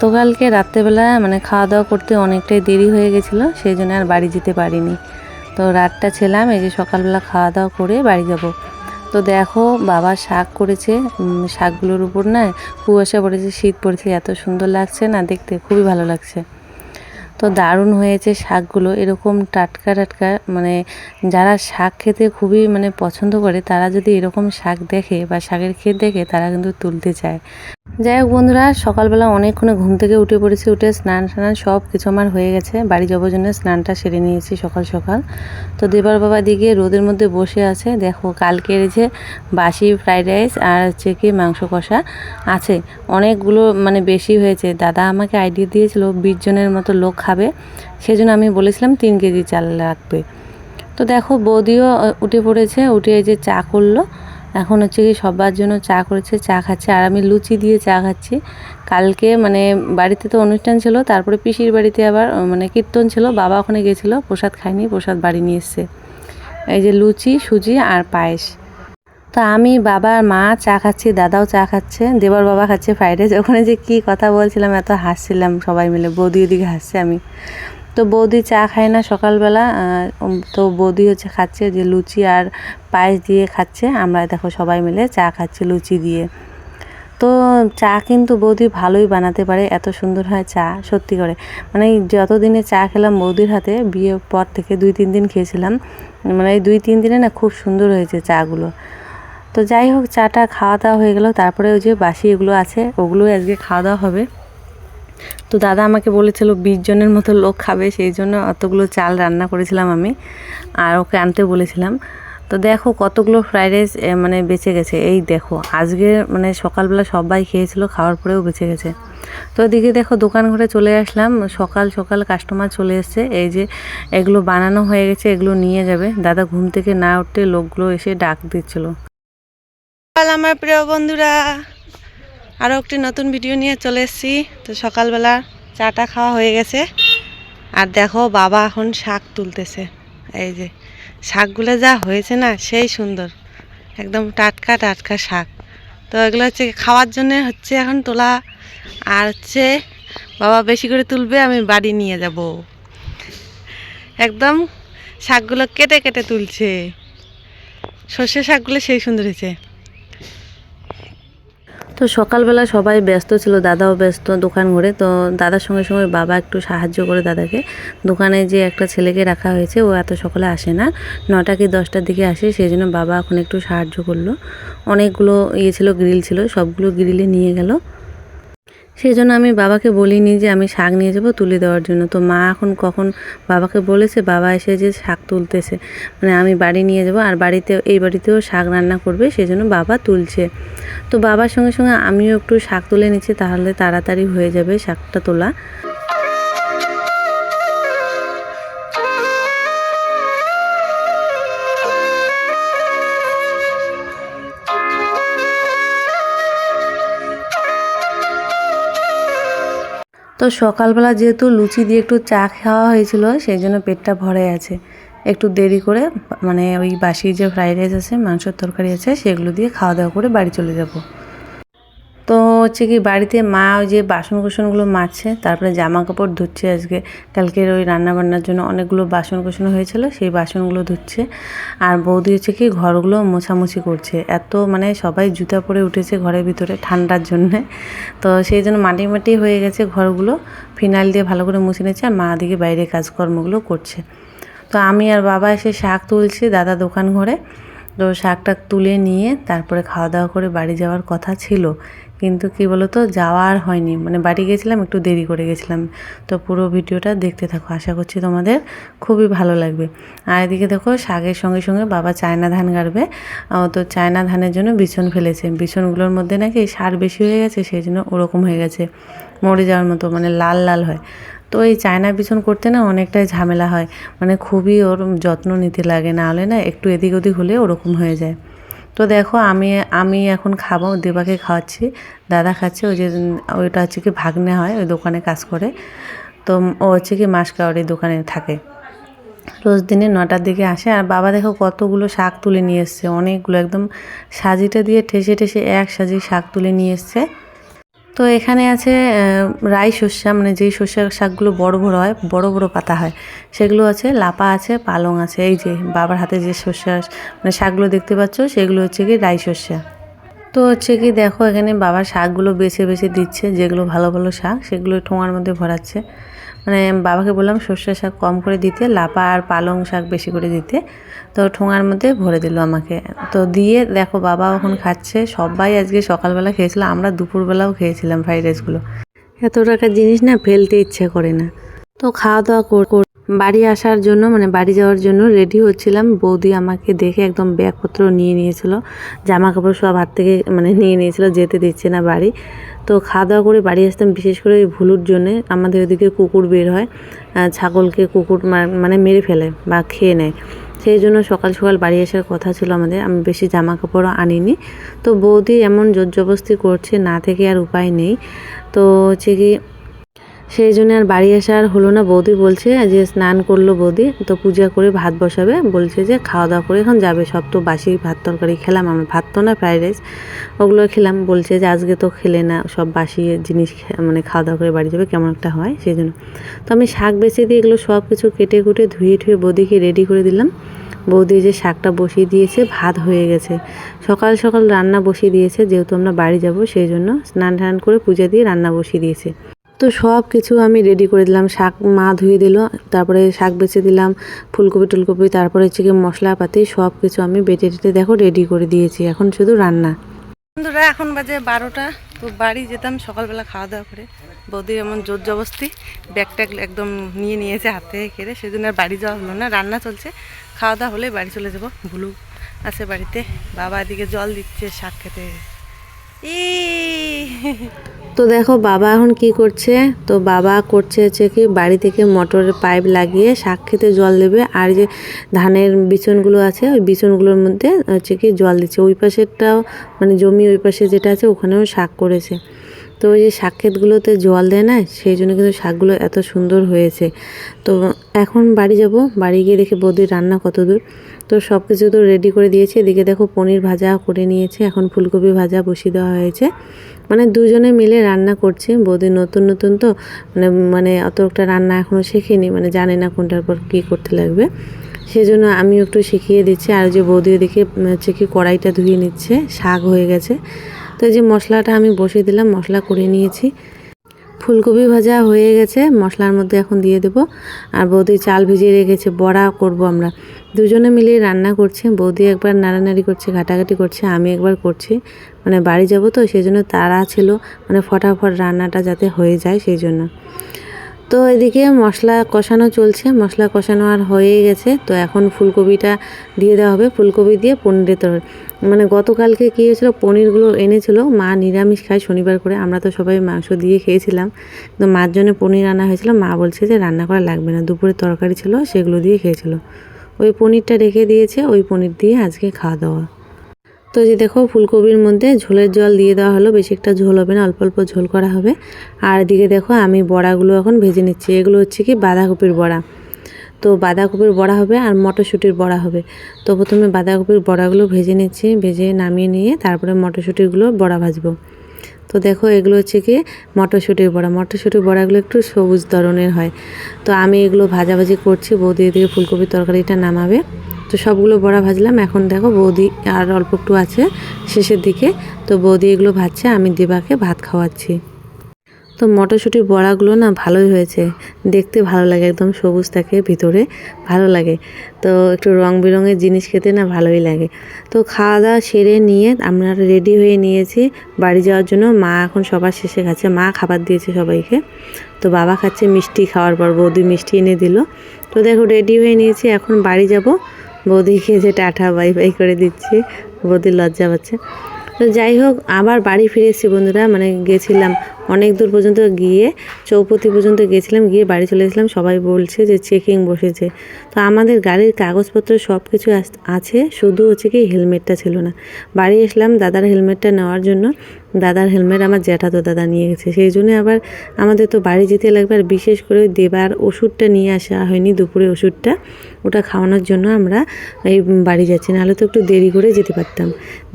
গতকালকে রাত্রেবেলা মানে খাওয়া দাওয়া করতে অনেকটাই দেরি হয়ে গেছিল, সেই জন্য আর বাড়ি যেতে পারিনি। তো রাতটা ছিলাম, এই যে সকালবেলা খাওয়া দাওয়া করে বাড়ি যাব। তো দেখো, বাবা শাক করেছে শাকগুলোর উপর না কুয়াশা পড়েছে, শীত পড়েছে, এত সুন্দর লাগছে না দেখতে, খুবই ভালো লাগছে। তো দারুণ হয়েছে শাকগুলো, এরকম টাটকা টাটকা মানে যারা শাক খেতে খুবই মানে পছন্দ করে, তারা যদি এরকম শাক দেখে বা শাকের ক্ষেত দেখে, তারা কিন্তু তুলতে চায়। যাই হোক বন্ধুরা, সকালবেলা অনেকক্ষণে ঘুম থেকে উঠে পড়েছি, উঠে স্নান স্নান সব কিছু আমার হয়ে গেছে। বাড়ি যাবার জন্য স্নানটা সেরে নিয়েছি সকাল সকাল। তো দেবার বাবা দিকে রোদের মধ্যে বসে আছে। দেখো কালকের যে বাসি ফ্রাইড রাইস আর হচ্ছে কি মাংস কষা আছে। অনেকগুলো মানে বেশি হয়েছে। দাদা আমাকে আইডিয়া দিয়েছিল বিশ জনের মতো লোক খাবে। সেজন্য আমি বলেছিলাম তিন কেজি চাল রাখবে। তো দেখো বৌদিও উঠে পড়েছে, উঠে এই যে চা করল। এখন হচ্ছে কি সবার জন্য চা করেছে, চা খাচ্ছে। আর আমি লুচি দিয়ে চা খাচ্ছি। কালকে মানে বাড়িতে তো অনুষ্ঠান ছিল, তারপরে পিসির বাড়িতে আবার মানে কীর্তন ছিল। বাবা ওখানে গেছিল, প্রসাদ খায়নি, প্রসাদ বাড়ি নিয়ে এসছে। এই যে লুচি, সুজি আর পায়েস। তো আমি বাবা আর মা চা খাচ্ছি, দাদাও চা খাচ্ছে, দেবর বাবা খাচ্ছে ফ্রাইড রাইস ওখানে যে কী কথা বলছিলাম, এত হাসছিলাম সবাই মিলে। বৌদি ওদিকে হাসছে, আমি তো বৌদি চা খায় না সকালবেলা তো বৌদি হচ্ছে খাচ্ছে যে লুচি আর পায়েস দিয়ে খাচ্ছে। আমরা দেখো সবাই মিলে চা খাচ্ছি লুচি দিয়ে। তো চা কিন্তু বৌদি ভালোই বানাতে পারে, এত সুন্দর হয় চা, সত্যি করে। মানে যতদিনে চা খেলাম বৌদির হাতে, বিয়ের পর থেকে দুই তিন দিন খেয়েছিলাম মানে এই দুই তিন দিনে না খুব সুন্দর হয়েছে চাগুলো। তো যাই হোক, চাটা খাওয়া দাওয়া হয়ে গেল, তারপরে ওই যে বাসি এগুলো আছে ওগুলো আজকে খাওয়া দাওয়া হবে। তো দাদা আমাকে বলেছিল বিশ জনের মতো লোক খাবে, সেই জন্য অতগুলো চাল রান্না করেছিলাম আমি, আর ওকে আনতে বলেছিলাম। তো দেখো কতগুলো ফ্রাইড রাইস মানে বেঁচে গেছে। এই দেখো, আজকে মানে সকালবেলা সবাই খেয়েছিল, খাওয়ার পরেও বেঁচে গেছে। তো এদিকে দেখো দোকান ঘরে চলে আসলাম, সকাল সকাল কাস্টমার চলে এসছে। এই যে এগুলো বানানো হয়ে গেছে, এগুলো নিয়ে যাবে। দাদা ঘুম থেকে না উঠতে লোকগুলো এসে ডাক দিচ্ছিল। আমার প্রিয় বন্ধুরা। আরও একটি নতুন ভিডিও নিয়ে চলে এসেছি। তো সকালবেলা চাটা খাওয়া হয়ে গেছে। আর দেখো বাবা এখন শাক তুলতেছে। এই যে, শাকগুলো যা হয়েছে না, সেই সুন্দর। একদম টাটকা টাটকা শাক। তো এগুলো হচ্ছে খাওয়ার জন্য হচ্ছে এখন তোলা। আর হচ্ছে বাবা বেশি করে তুলবে, আমি বাড়ি নিয়ে যাব। একদম শাকগুলো কেটে কেটে তুলছে। সর্ষে শাকগুলো সেই সুন্দর হয়েছে। তো সকালবেলা সবাই ব্যস্ত ছিল, দাদাও ব্যস্ত দোকান ঘরে। তো দাদার সঙ্গে সঙ্গে বাবা একটু সাহায্য করে দাদাকে। দোকানে যে একটা ছেলেকে রাখা হয়েছে, ও এত সকালে আসে না। নটা কি দশটার দিকে আসে, সেই জন্য বাবা এখন একটু সাহায্য করল। অনেকগুলো ইয়ে ছিল, গ্রিল ছিল, সবগুলো গ্রিলে নিয়ে গেল। সেই জন্য আমি বাবাকে বলিনি যে আমি শাক নিয়ে যাব তুলে দেওয়ার জন্য। তো মা এখন কখন বাবাকে বলেছে, বাবা এসে যে শাক তুলতেছে। মানে আমি বাড়ি নিয়ে যাব আর বাড়িতে, এই বাড়িতেও শাক রান্না করবে, সেজন্য বাবা তুলছে। তো বাবার সঙ্গে সঙ্গে আমিও একটু শাক তুলে নিচ্ছি, তাহলে তাড়াতাড়ি হয়ে যাবে শাকটা তোলা। সকালবেলা যেহেতু লুচি দিয়ে একটু চা খাওয়া হয়েছিল, সেই জন্য পেটটা ভরে আছে। একটু দেরি করে মানে ওই বাসি যে ফ্রাইড রাইস আছে, মাংসের তরকারি আছে, সেগুলো দিয়ে খাওয়া দাওয়া করে বাড়ি চলে যাব। তো হচ্ছে কি বাড়িতে মা ওই যে বাসন কুসনগুলো মাজছে, তারপরে জামা কাপড় ধুচ্ছে আজকে। কালকের ওই রান্না বান্নার জন্য অনেকগুলো বাসন কুসন হয়েছিল, সেই বাসনগুলো ধুচ্ছে। আর বৌদি হচ্ছে কি ঘরগুলো মোছামুছি করছে। এত মানে সবাই জুতা পরে উঠেছে ঘরের ভিতরে ঠান্ডার জন্যে। তো সেই জন্য মাটি মাটি হয়ে গেছে ঘরগুলো, ফিনাইল দিয়ে ভালো করে মুছে নিচ্ছে আর মা দিকে বাইরে কাজকর্মগুলো করছে। তো আমি আর বাবা এসে শাক তুলছি দাদা দোকান ঘরে। তো শাকটা তুলে নিয়ে তারপরে খাওয়া দাওয়া করে বাড়ি যাওয়ার কথা ছিল। কিন্তু কি বলতো, যাওয়া আর হয়নি। মানে বাড়ি গেছিলাম, একটু দেরি করে গেছিলাম। তো পুরো ভিডিওটা দেখতে থাকো। আশা করছি তোমাদের খুবই ভালো লাগবে। আর এদিকে দেখো, শাকের সঙ্গে সঙ্গে বাবা চায়না ধান গাড়বে। তো চায়না ধানের জন্য বিছন ফেলেছে। বিছনগুলোর মধ্যে নাকি সার বেশি হয়ে গেছে, সেই জন্য ওরকম হয়ে গেছে। মরে যাওয়ার মতো মানে লাল লাল হয়। তো এই চায়না বিছন করতে না অনেকটাই ঝামেলা হয়। মানে খুবই ওর যত্ন নিতে লাগে, না হলে না একটু এদিক ওদিক হলে ওরকম হয়ে যায়। তো দেখো আমি আমি এখন খাব, দেবাকে খাওয়াচ্ছি, দাদা খাচ্ছে, ওই যে ওইটা হচ্ছে কি ভাগ্নে হয়, ওই দোকানে কাজ করে। তো ও হচ্ছে কি মাস কাওয়ারি দোকানে থাকে। রোজ দিনে নটার দিকে আসে, আর বাবা দেখো কতগুলো শাক তুলে নিয়ে এসছে, অনেকগুলো, একদম সাজিটা দিয়ে ঠেসে ঠেসে এক সাজি শাক তুলে নিয়ে এসছে। তো এখানে আছে রাই শস্যা মানে যেই শস্যের শাকগুলো বড় বড় হয়, বড় বড় পাতা হয়, সেগুলো আছে, লাপা আছে, পালং আছে, এই যে বাবার হাতে যে শস্যা মানে শাকগুলো দেখতে পাচ্ছ, সেগুলো হচ্ছে কি রাই শস্যা। তো হচ্ছে কি দেখো, এখানে বাবার শাকগুলো বেছে বেছে দিচ্ছে, যেগুলো ভালো ভালো শাক, সেগুলো ঠোঙার মধ্যে ভরাচ্ছে। মানে বাবাকে বললাম সর্ষে শাক কম করে দিতে, লাপা আর পালং শাক বেশি করে দিতে। তো ঠোঙার মধ্যে ভরে দিল আমাকে। তো দিয়ে দেখো বাবা এখন খাচ্ছে, সবাই আজকে সকালবেলা খেয়েছিল, আমরা দুপুরবেলাও খেয়েছিলাম ফ্রাইড রাইসগুলো এত টাকার জিনিস না ফেলতে ইচ্ছে করে না। তো খাওয়া দাওয়া বাড়ি আসার জন্য মানে বাড়ি যাওয়ার জন্য রেডি হচ্ছিলাম। বৌদি আমাকে দেখে একদম ব্যাগপত্র নিয়ে নিয়েছিল। জামা কাপড় সব হাত থেকে মানে নিয়ে নিয়েছিল, যেতে দিচ্ছে না বাড়ি। তো খাওয়া দাওয়া করে বাড়ি আসতাম বিশেষ করে ওই ভুলুর জন্যে। আমাদের ওদিকে কুকুর বের হয় ছাগলকে কুকুর মানে মেরে ফেলে বা খেয়ে নেয়। সেই জন্য সকাল সকাল বাড়ি আসার কথা ছিল আমাদের। আমি বেশি জামা কাপড়ও আনিনি। তো বৌদি এমন জোর জবস্তি করছে, না থেকে আর উপায় নেই। তো হচ্ছে কি সেই জন্য আর বাড়ি আসা আর হলো না। বৌদি বলছে যে স্নান করল বৌদি, তো পূজা করে ভাত বসাবে। বলছে যে খাওয়া দাওয়া করে এখন যাবে। সব তো বাসি ভাত তরকারি খেলাম, আমরা ভাত তো না, ফ্রাইড রাইস, ওগুলো খেলাম। বলছে যে, আজকে তো খেলে না, সব বাসি জিনিস মানে খাওয়া দাওয়া করে বাড়ি যাবে, কেমন একটা হয় সেই জন্য। তো আমি শাক বেছে দিয়ে এগুলো সব কিছু কেটে কুটে ধুয়ে ঠুয়ে বৌদিকে রেডি করে দিলাম। বৌদি যে শাকটা বসিয়ে দিয়েছে, ভাত হয়ে গেছে। সকাল সকাল রান্না বসিয়ে দিয়েছে, যেহেতু আমরা বাড়ি যাব, সেই জন্য স্নান টান করে পূজা দিয়ে রান্না বসিয়ে দিয়েছে। তো সব কিছু আমি রেডি করে দিলাম। শাক মা ধুয়ে দিল, তারপরে শাক বেছে দিলাম, ফুলকপি, টুলকপি, তারপরে কি মশলাপাতি, সব কিছু আমি বেটে টেটে দেখো রেডি করে দিয়েছি, এখন শুধু রান্না। বন্ধুরা, এখন বাজে বারোটা, তো বাড়ি যেতাম সকালবেলা খাওয়া দাওয়া করে। বৌদি এমন জোর জবস্তি ব্যাগ ট্যাগ একদম নিয়ে নিয়েছে হাতে কেড়ে সেদিন আর বাড়ি যাওয়া হলো না, রান্না চলছে। খাওয়া দাওয়া হলে বাড়ি চলে যাব ভুলু আছে বাড়িতে। বাবা এদিকে জল দিচ্ছে শাক খেতে। ই তো দেখো বাবা এখন কি করছে? তো বাবা করছে হচ্ছে কি বাড়ি থেকে মোটরের পাইপ লাগিয়ে শাক খেতে জল দেবে। আর যে ধানের বিচনগুলো আছে, ওই বিচনগুলোর মধ্যে হচ্ছে কি জল দিচ্ছে। ওই পাশেরটাও মানে জমি ওই পাশে যেটা আছে, ওখানেও শাক করেছে। তো ওই যে শাক ক্ষেতগুলোতে জল দেয় না, সেই জন্য কিন্তু শাকগুলো এত সুন্দর হয়েছে। তো এখন বাড়ি যাব, বাড়ি গিয়ে দেখে বৌদির রান্না কত দূর। তো সব কিছু তো রেডি করে দিয়েছে, এদিকে দেখো পনির ভাজা করে নিয়েছে, এখন ফুলকপি ভাজা বসিয়ে দেওয়া হয়েছে। মানে দুজনে মিলে রান্না করছে, বৌদি নতুন নতুন তো মানে মানে অত একটা রান্না এখনও শেখেনি মানে জানে না কোনটার পর কী করতে লাগবে। সেই জন্য আমি একটু শিখিয়ে দিচ্ছি, আর যে বৌদি ওদিকে হচ্ছে কি কড়াইটা ধুয়ে নিচ্ছে, শাক হয়ে গেছে। তো এই যে মশলাটা আমি বসিয়ে দিলাম, মশলা করে নিয়েছি। ফুলকপি ভাজা হয়ে গেছে, মশলার মধ্যে এখন দিয়ে দেবো। আর বৌদি চাল ভিজিয়ে রেখেছে, বড়া করব আমরা। দুজনে মিলে রান্না করছে, বৌদি একবার নাড়ানাড়ি করছে, ঘাটাঘাটি করছে, আমি একবার করছি। মানে বাড়ি যাব তো, সেই জন্য তাড়া ছিল মানে ফটাফট রান্নাটা যাতে হয়ে যায় সেই জন্য। তো এদিকে মশলা কষানো চলছে, মশলা কষানো আর হয়ে গেছে। তো এখন ফুলকপিটা দিয়ে দেওয়া হবে, ফুলকপি দিয়ে পনিরের তরকারি। মানে গতকালকে কী হয়েছিলো? পনিরগুলো এনেছিল। মা নিরামিষ খায় শনিবার করে। আমরা তো সবাই মাংস দিয়ে খেয়েছিলাম। তো মার জন্য পনির আনা হয়েছিল। মা বলছে যে রান্না করা লাগবে না। দুপুরে তরকারি ছিল, সেগুলো দিয়ে খেয়েছিল। ওই পনিরটা রেখে দিয়েছে। ওই পনির দিয়ে আজকে খাওয়া দাওয়া। তো যে দেখো, ফুলকপির মধ্যে ঝোলের জল দিয়ে দেওয়া হলো। বেশি একটা ঝোল হবে না, অল্প অল্প ঝোল করা হবে। আর এদিকে দেখো, আমি বড়াগুলো এখন ভেজে নিচ্ছি। এগুলো হচ্ছে কি? বাঁধাকপির বড়া। তো বাঁধাকপির বড়া হবে আর মটরশুঁটির বড়া হবে। তো প্রথমে বাঁধাকপির বড়াগুলো ভেজে নিচ্ছি, ভেজে নামিয়ে নিয়ে তারপরে মটরশুঁটিগুলো বড়া ভাজবো। তো দেখো এগুলো হচ্ছে কি মটরশুঁটির বড়া। মটরশুঁটির বড়াগুলো একটু সবুজ ধরনের হয়। তো আমি এগুলো ভাজাভাজি করছি, বৌদি এদিকে ফুলকপির তরকারিটা নামাবে। তো সবগুলো বড়া ভাজলাম। এখন দেখো বৌদি আর অল্প একটু আছে শেষের দিকে। তো বৌদি এগুলো ভাজছে, আমি দেবাকে ভাত খাওয়াচ্ছি। তো মটরশুঁটির বড়াগুলো না ভালোই হয়েছে। দেখতে ভালো লাগে একদম সবুজ থাকে ভিতরে, ভালো লাগে। তো একটু রং বেরঙের জিনিস খেতে না ভালোই লাগে। তো খাওয়া দাওয়া সেরে নিয়ে আমরা রেডি হয়ে নিয়েছি বাড়ি যাওয়ার জন্য। মা এখন সবার শেষে খাচ্ছে, মা খাবার দিয়েছে সবাইকে। তো বাবা খাচ্ছে মিষ্টি খাওয়ার পর, বৌদি মিষ্টি এনে দিল। তো দেখো রেডি হয়ে নিয়েছি, এখন বাড়ি যাব। বৌদিকে যে টাটা, বাই বাই করে দিচ্ছি, বৌদির লজ্জা পাচ্ছে। তো যাই হোক, আবার বাড়ি ফিরে এসেছি বন্ধুরা মানে গেছিলাম অনেক দূর পর্যন্ত গিয়ে, চৌপতি পর্যন্ত গেছিলাম, গিয়ে বাড়ি চলে এসেছিলাম সবাই বলছে যে চেকিং বসেছে। তো আমাদের গাড়ির কাগজপত্র সব কিছু আছে, শুধু হচ্ছে কি হেলমেটটা ছিল না। বাড়ি এসলাম দাদার হেলমেটটা নেওয়ার জন্য। দাদার হেলমেট আমার জ্যাঠাতো দাদা নিয়ে গেছে। সেই জন্য আবার আমাদের তো বাড়ি যেতে লাগবে, আর বিশেষ করে দেবার ওষুধটা নিয়ে আসা হয়নি, দুপুরে ওষুধটা। ওটা খাওয়ানোর জন্য আমরা এই বাড়ি যাচ্ছি। নাহলে তো একটু দেরি করে যেতে পারতাম।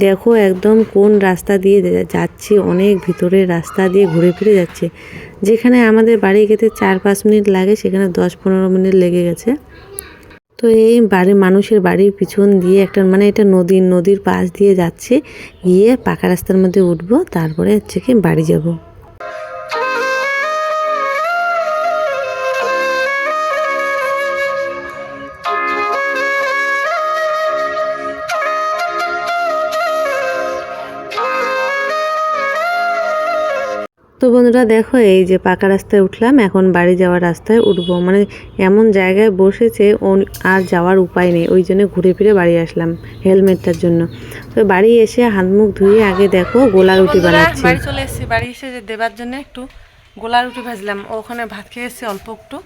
দেখো একদম কোন রাস্তা দিয়ে যাচ্ছি, অনেক ভিতরের রাস্তা দিয়ে ঘুরে ফিরে যাচ্ছে। যেখানে আমাদের বাড়ি গেতে চার পাঁচ মিনিট লাগে, সেখানে দশ পনেরো মিনিট লেগে গেছে। তো এই বাড়ি মানুষের বাড়ির পিছন দিয়ে একটা মানে এটা নদীর নদীর পাশ দিয়ে যাচ্ছে। গিয়ে পাকা রাস্তার মধ্যে উঠবো, তারপরে হচ্ছে কি বাড়ি যাব। তো বন্ধুরা দেখো এই যে পাকা রাস্তায় উঠলাম এখন বাড়ি যাওয়ার রাস্তায় উঠবো। মানে এমন জায়গায় বসেছে আর যাওয়ার উপায় নেই। ওই জন্য ঘুরে ফিরে বাড়ি আসলাম হেলমেটটার জন্য। তো বাড়ি এসে হাত মুখ ধুয়ে আগে দেখো গোলা রুটি বানাচ্ছি। বাড়ি চলে এসেছি। বাড়ি এসে যে দেবার জন্য একটু গোলা রুটি ভাজলাম। ওখানে ভাত খেয়ে এসেছে অল্প একটু।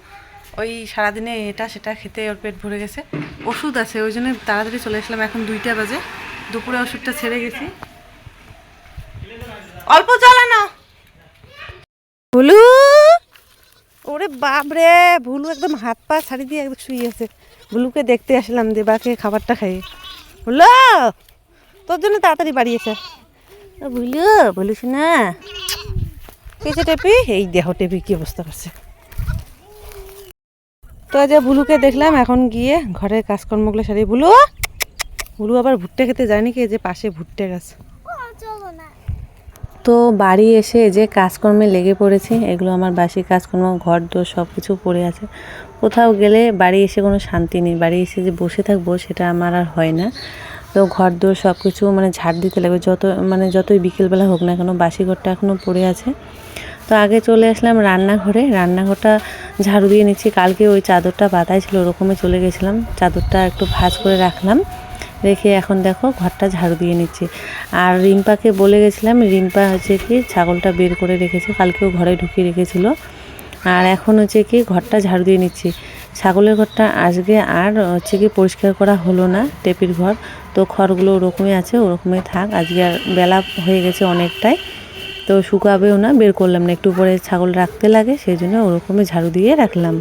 ওই সারাদিনে এটা সেটা খেতে ওর পেট ভরে গেছে। ওষুধ আছে ওই জন্য তাড়াতাড়ি চলে আসলাম। এখন দুইটা বাজে। দুপুরে ওষুধটা ছেড়ে গেছি। অল্প চালানো ভুলু ওরে বাপরে, ভুলু একদম হাত পা ছাড়ি দিয়ে একদম শুয়ে আছে। ভুলুকে দেখতে আসলাম দেবাকে খাবারটা খাইয়ে। ভুলো তোর জন্য তাড়াতাড়ি বাড়িয়েছে বুঝলো বলিস না কেছে টেপি, এই দেহ টেপি কি অবস্থা করছে। তো যে বুলুকে দেখলাম, এখন গিয়ে ঘরের কাজকর্মগুলো সারিয়ে বুলু বুলু আবার ভুট্টা খেতে যায়নি কি যে পাশে ভুট্টা গাছ। তো বাড়ি এসে যে কাজকর্মে লেগে পড়েছি, এগুলো আমার বাসি কাজকর্ম, ঘর দোর সব কিছু পড়ে আছে। কোথাও গেলে বাড়ি এসে কোনো শান্তি নেই, বাড়ি এসে যে বসে থাকব সেটা আমার আর হয় না। তো ঘর দোর সব কিছু মানে ঝাড় দিতে লাগবে, যত মানে যতই বিকেলবেলা হোক না কেন বাসি ঘরটা এখনও পড়ে আছে। তো আগে চলে আসলাম রান্নাঘরে, রান্নাঘরটা ঝাড়ু দিয়ে নিচ্ছি। কালকে ওই চাদরটা বাতাই ছিল, ওরকমই চলে গেছিলাম। চাদরটা একটু ভাঁজ করে রাখলাম। রেখে এখন দেখো ঘরটা ঝাড়ু দিয়ে নিচ্ছে। আর রিম্পাকে বলে গেছিলাম, রিম্পা হচ্ছে কি ছাগলটা বের করে রেখেছে, কালকেও ঘরে ঢুকিয়ে রেখেছিল। আর এখন হচ্ছে কি ঘরটা ঝাড়ু দিয়ে নিচ্ছি। ছাগলের ঘরটা আজকে আর হচ্ছে কি পরিষ্কার করা হলো না, টেপির ঘর। তো খড়গুলো ওরকমই আছে, ওরকমই থাক। আজকে আর বেলা হয়ে গেছে অনেকটাই, তো শুকাবেও না, বের করলাম না। একটু পরে ছাগল রাখতে লাগে, সেই জন্য ওরকমই ঝাড়ু দিয়ে রাখলাম।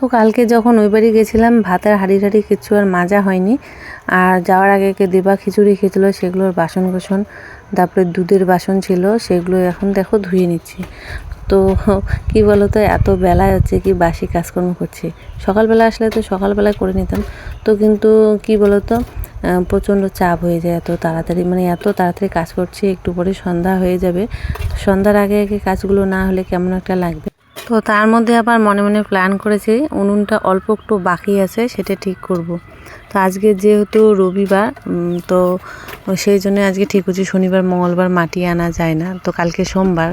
তো কালকে যখন ওই বাড়ি গেছিলাম, ভাতের হাঁড়ি টাড়ি কিছু আর মাজা হয়নি। আর যাওয়ার আগে কে দেবা খিচুড়ি খেয়েছিলো, সেগুলোর বাসন কোসন তারপরে দুধের বাসন ছিল, সেগুলো এখন দেখো ধুয়ে নিচ্ছি। তো কি বলো তো এত বেলায় হচ্ছে কি বাসি কাজকর্ম করছি। সকালবেলা আসলে তো সকালবেলায় করে নিতাম। তো কিন্তু কি বলো তো প্রচণ্ড চাপ হয়ে যায় এত তাড়াতাড়ি। মানে এত তাড়াতাড়ি কাজ করছি, একটু পরে সন্ধ্যা হয়ে যাবে। সন্ধ্যার আগে আগে কাজগুলো না হলে কেমন একটা লাগবে? তো তার মধ্যে আবার মনে মনে প্ল্যান করেছি, উনুনটা অল্প একটু বাকি আছে, সেটা ঠিক করব। তো আজকে যেহেতু রবিবার তো সেই জন্য আজকে ঠিক হচ্ছে শনিবার, মঙ্গলবার মাটি আনা যায় না। তো কালকে সোমবার,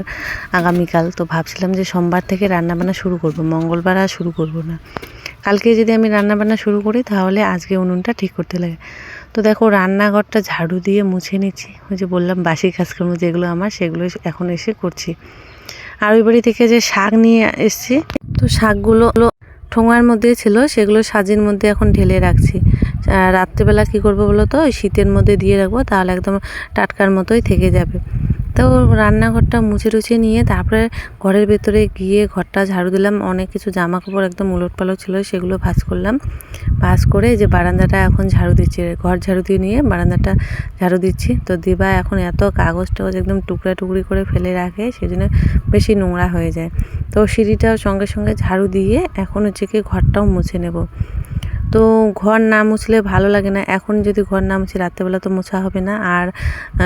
আগামীকাল, তো ভাবছিলাম যে সোমবার থেকে রান্নাবান্না শুরু করব, মঙ্গলবার আর শুরু করব না। কালকে যদি আমি রান্নাবান্না শুরু করি, তাহলে আজকে উনুনটা ঠিক করতে লাগে। তো দেখো, রান্নাঘরটা ঝাড়ু দিয়ে মুছে নিচ্ছি। ওই যে বললাম, বাসি কাজকর্ম যেগুলো আমার, সেগুলো এখন এসে করছি। আর ওই বাড়ি থেকে যে শাক নিয়ে এসছি, তো শাকগুলো ঠোঙার মধ্যে ছিল, সেগুলো সাজির মধ্যে এখন ঢেলে রাখছি। রাত্রেবেলা কী করব বলো তো? শীতের মধ্যে দিয়ে রাখব, তাহলে একদম টাটকার মতোই থেকে যাবে। তো রান্নাঘরটা মুছে টুছে নিয়ে তারপরে ঘরের ভেতরে গিয়ে ঘরটা ঝাড়ু দিলাম। অনেক কিছু জামা কাপড় একদম উলট পালট ছিল, সেগুলো ভাঁজ করলাম। ভাঁজ করে যে বারান্দাটা এখন ঝাড়ু দিচ্ছি, ঘর ঝাড়ু দিয়ে নিয়ে বারান্দাটা ঝাড়ু দিচ্ছি। তো দিবা এখন এত কাগজ টাগজ একদম টুকরা টুকরি করে ফেলে রাখে সেই জন্য বেশি নোংরা হয়ে যায়। তো সিঁড়িটাও সঙ্গে সঙ্গে ঝাড়ু দিয়ে এখন হচ্ছে কি ঘরটাও মুছে নেব। তো ঘর না মুছলে ভালো লাগে না। এখন যদি ঘর না মুছে, রাত্রেবেলা তো মোছা হবে না। আর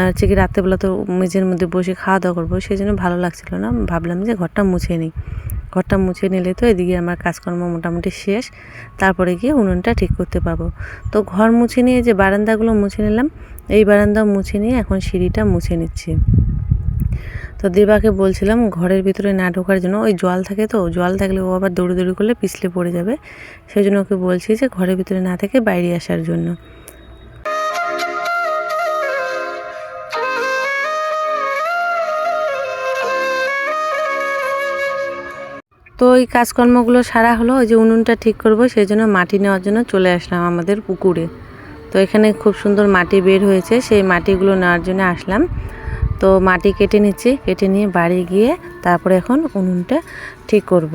হচ্ছে কি রাত্রেবেলা তো মেঝের মধ্যে বসে খাওয়া দাওয়া করব। সেই জন্য ভালো লাগছিল না। ভাবলাম যে ঘরটা মুছে নিই। ঘরটা মুছে নিলে তো এদিকে আমার কাজকর্ম মোটামুটি শেষ। তারপরে গিয়ে উনুনটা ঠিক করতে পারব। তো ঘর মুছে নিয়ে যে বারান্দাগুলো মুছে নিলাম, এই বারান্দা মুছে নিয়ে এখন সিঁড়িটা মুছে নিচ্ছি। তো দেবাকে বলছিলাম, ঘরের ভিতরে না ঢোকার জন্য ওই জল থাকে তো, জল থাকলে ও আবার দৌড়ি দৌড়ি করলে পিছলে পড়ে যাবে। সেই জন্য ওকে বলছি যে, ঘরের ভিতরে না থেকে বাইরে আসার জন্য। তো ওই কাজকর্মগুলো সারা হলো, ওই যে উনুনটা ঠিক করব সেই জন্য মাটি নেওয়ার জন্য চলে আসলাম আমাদের পুকুরে। তো এখানে খুব সুন্দর মাটি বের হয়েছে, সেই মাটিগুলো নেওয়ার জন্য আসলাম। তো মাটি কেটে নিচ্ছি, কেটে নিয়ে বাড়ি গিয়ে তারপরে এখন উনুনটা ঠিক করব।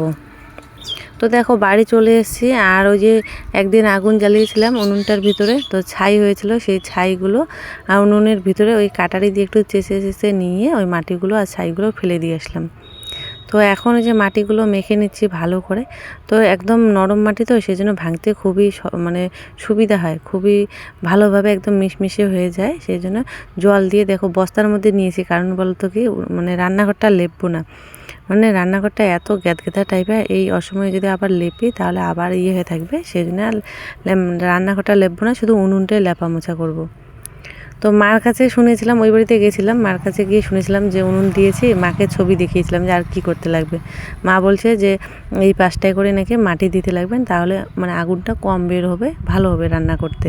তো দেখো বাড়ি চলে এসেছি, আর ওই যে একদিন আগুন জ্বালিয়েছিলাম উনুনটার ভিতরে, তো ছাই হয়েছিল সেই ছাইগুলো, আর উনুনের ভিতরে ওই কাটারি দিয়ে একটু চেঁচে চেঁচে নিয়ে ওই মাটিগুলো আর ছাইগুলো ফেলে দিয়ে আসলাম তো এখন যে মাটিগুলো মেখে নিচ্ছি ভালো করে। তো একদম নরম মাটি তো সেই জন্য ভাঙতে খুবই মানে সুবিধা হয়। খুবই ভালোভাবে একদম মিশমিশে হয়ে যায় সেই জন্য জল দিয়ে দেখো বস্তার মধ্যে নিয়েছি। কারণ বলতো কি মানে রান্নাঘরটা লেপবো না। মানে রান্নাঘরটা এত গ্যাদগেদা টাইপের এই অসময়ে যদি আবার লেপি তাহলে আবার ইয়ে হয়ে থাকবে। সেই জন্য রান্নাঘরটা লেপবো না, শুধু উনুনটাই লেপা মোছা করব। তো মার কাছে শুনেছিলাম, ওই বাড়িতে গেছিলাম মার কাছে গিয়ে শুনেছিলাম যে উনুন দিয়েছি, মাকে ছবি দেখিয়েছিলাম যে আর কি করতে লাগবে। মা বলছে যে এই পাশটায় করে নাকি মাটি দিতে লাগবেন, তাহলে মানে আগুনটা কম বের হবে, ভালো হবে রান্না করতে।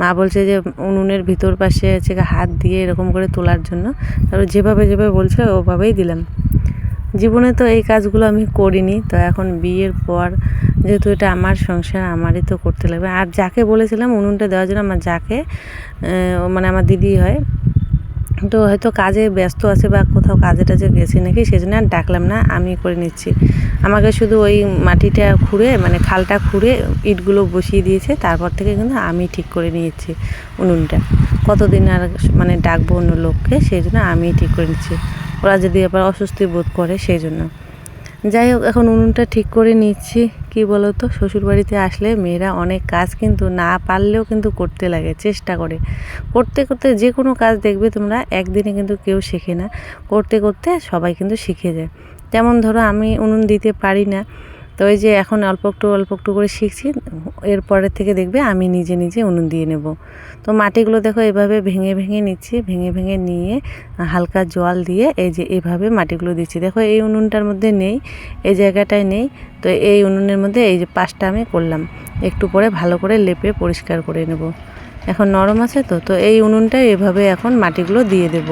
মা বলছে যে উনুনের ভিতর পাশে গিয়ে হাত দিয়ে এরকম করে তোলার জন্য। তারপর যেভাবে যেভাবে বলছে, ওভাবেই দিলাম। জীবনে তো এই কাজগুলো আমি করিনি, তো এখন বিয়ের পর যেহেতু এটা আমার সংসার, আমারই তো করতে লাগবে। আর যাকে বলেছিলাম উনুনটা দেওয়ার জন্য আমার যাকে মানে আমার দিদি হয়, তো হয়তো কাজে ব্যস্ত আছে বা কোথাও কাজে টাজে গেছে নাকি, সেজন্য আর ডাকলাম না, আমি করে নিচ্ছি। আমাকে শুধু ওই মাটিটা খুঁড়ে মানে খালটা খুঁড়ে ইটগুলো বসিয়ে দিয়েছে, তারপর থেকে কিন্তু আমি ঠিক করে নিয়েছি উনুনটা। কতদিন আর মানে ডাকবো অন্য লোককে সেই জন্য আমি ঠিক করে নিচ্ছি। ওরা যদি আবার অস্বস্তি বোধ করে সেই জন্য যাই হোক, এখন উনুনটা ঠিক করে নিচ্ছি। কি বলো তো শ্বশুরবাড়িতে আসলে মেয়েরা অনেক কাজ কিন্তু না পারলেও কিন্তু করতে লাগে, চেষ্টা করে। করতে করতে যে কোনো কাজ দেখবে তোমরা, একদিনে কিন্তু কেউ শেখে না। করতে করতে সবাই কিন্তু শিখে যায়। যেমন ধরো আমি উনুন দিতে পারি না তো ওই যে এখন অল্প একটু অল্প একটু করে শিখছি, এরপরের থেকে দেখবে আমি নিজে নিজে উনুন দিয়ে নেব। তো মাটিগুলো দেখো এভাবে ভেঙে ভেঙে নিচ্ছি, ভেঙে ভেঙে নিয়ে হালকা জল দিয়ে এই যে এভাবে মাটিগুলো দিচ্ছি। দেখো এই উনুনটার মধ্যে নেই, এই জায়গাটায় নেই, তো এই উনুনের মধ্যে এই যে পাশটা আমি করলাম। একটু পরে ভালো করে লেপে পরিষ্কার করে নেব। এখন নরম আছে তো তো এই উনুনটা এভাবে এখন মাটিগুলো দিয়ে দেব।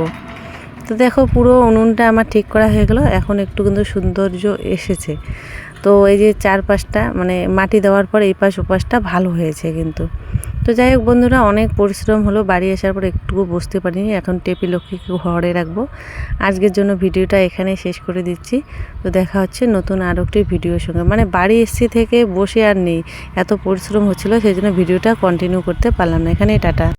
তো দেখো পুরো উনুনটা আমার ঠিক করা হয়ে গেল। এখন একটু কিন্তু সৌন্দর্য এসেছে। তো এই যে চারপাশটা মানে মাটি দেওয়ার পর এই পাশ ওপাশটা ভালো হয়েছে কিন্তু। তো যাই হোক বন্ধুরা, অনেক পরিশ্রম হলো, বাড়ি আসার পর একটুকু বসতে পারিনি। এখন টেপি লক্ষ্মীকে ঘরে রাখব। আজকের জন্য ভিডিওটা এখানে শেষ করে দিচ্ছি। তো দেখা হচ্ছে নতুন আরও একটি ভিডিওর সঙ্গে। মানে বাড়ি এসছি থেকে বসে আর নেই। এত পরিশ্রম হচ্ছিল, সেই জন্য ভিডিওটা কন্টিনিউ করতে পারলাম না। এখানেই টাটা।